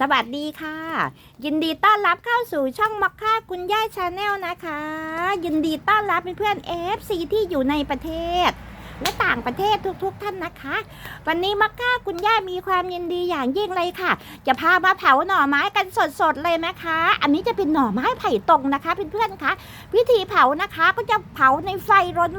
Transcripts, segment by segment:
สวัสดีค่ะ ยินดีต้อนรับเข้าสู่ช่องมักค่าคุณย่าชาแนลนะคะ ยินดีต้อนรับเพื่อนๆ FC ที่อยู่ในประเทศ และต่างประเทศทุกๆ ท่านนะคะ วันนี้มักค่าคุณย่ามีความยินดีอย่างยิ่งเลยค่ะ จะพามาเผาหน่อไม้กันสดๆเลยนะคะ อันนี้จะเป็นหน่อไม้ไผ่ตรงนะคะเพื่อนๆคะวิธีเผานะคะก็จะเผาในไฟ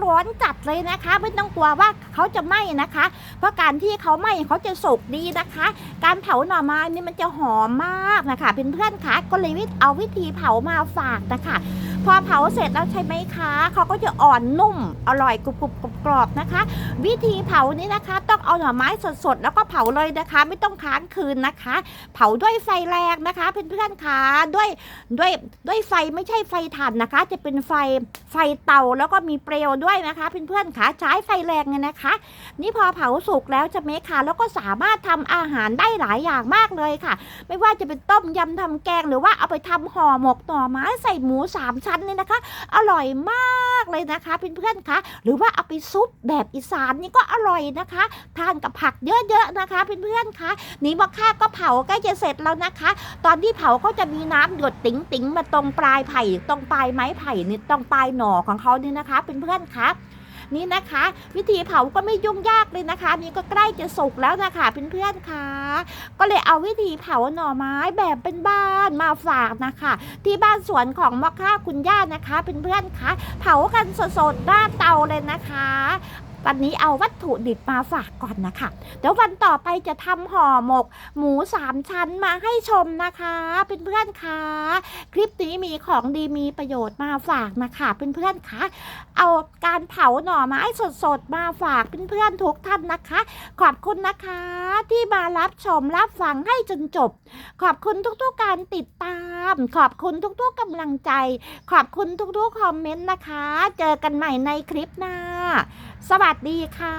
ร้อนๆจัดเลยนะคะ ไม่ต้องกลัวว่าเขาจะไหม้นะคะ เพราะการที่เขาไหม้เขาจะสุกดีนะคะ การเผาหน่อไม้นี่มันจะหอมมากนะคะเพื่อนๆคะก็เลยวิเอาวิธีเผามาฝากนะคะ พอเผาเสร็จแล้วใช่ไหมคะเขาก็จะอ่อนนุ่มอร่อยกรุบกรุบกรอบนะคะ วิธีเผานี่นะคะ ต้องเอาหน่อไม้สดๆแล้วก็เผาเลยนะคะ ไม่ต้องค้างคืนนะคะ เผาด้วยไฟแรงนะคะเพื่อนๆคะด้วยด้วยด้วยไฟไม่ใช่ไฟถ่านนะคะ จะเป็นไฟไฟเตาแล้วก็มีเปลวด้วยนะคะเพื่อนๆคะใช้ไฟแรงเนี่ยนะคะ นี่พอเผาสุกแล้วจะเมคะแล้วก็สามารถทำอาหารได้หลายอย่างมากเลยค่ะ ไม่ว่าจะเป็นต้มยำทำแกง หรือว่าเอาไปทำห่อหมกหน่อไม้ใส่หมูสามชั้นเนี่ยนะคะ อร่อยมากเลยนะคะเพื่อนๆคะหรือว่าเอาไปซุปแบบอีสานนี่ก็อร่อยนะคะ ทานกับผักเยอะๆนะคะเพื่อนๆคะนี่บอกค่าก็เผาใกล้จะเสร็จแล้วนะคะ ตอนที่เผาก็จะมีน้ำหยดติ๋งๆมาตรงปลายไผ่ตรงปลายไม้ไผ่นี่ตรงปลายหน่อของเขานี่นะคะเพื่อนๆคะ นี่นะคะ วิธีเผาก็ไม่ยุ่งยากเลยนะคะ นี่ก็ใกล้จะสุกแล้วนะคะเพื่อนๆคะก็เลยเอาวิธีเผาหน่อไม้แบบเป็นบ้านมาฝากนะคะ ที่บ้านสวนของมอค่าคุณย่านะคะเพื่อนๆค่ะ เผากันสดๆหน้าเตาเลยนะคะ วันนี้เอาวัตถุดิบมาฝากก่อนนะคะเดี๋ยววันต่อไปจะทำห่อหมก หมูสามชั้นมาให้ชมนะคะเพื่อนๆคะคลิปนี้มีของดีมีประโยชน์มาฝากนะคะเพื่อนๆคะเอาการเผาหน่อไม้สดๆมาฝากเพื่อนๆทุกท่านนะคะ ขอบคุณนะคะที่มารับชมรับฟังให้จนจบ ขอบคุณทุกๆการติดตาม ขอบคุณทุกๆกำลังใจ ขอบคุณทุกๆคอมเมนต์นะคะ เจอกันใหม่ในคลิปหน้า สวัสดีค่ะ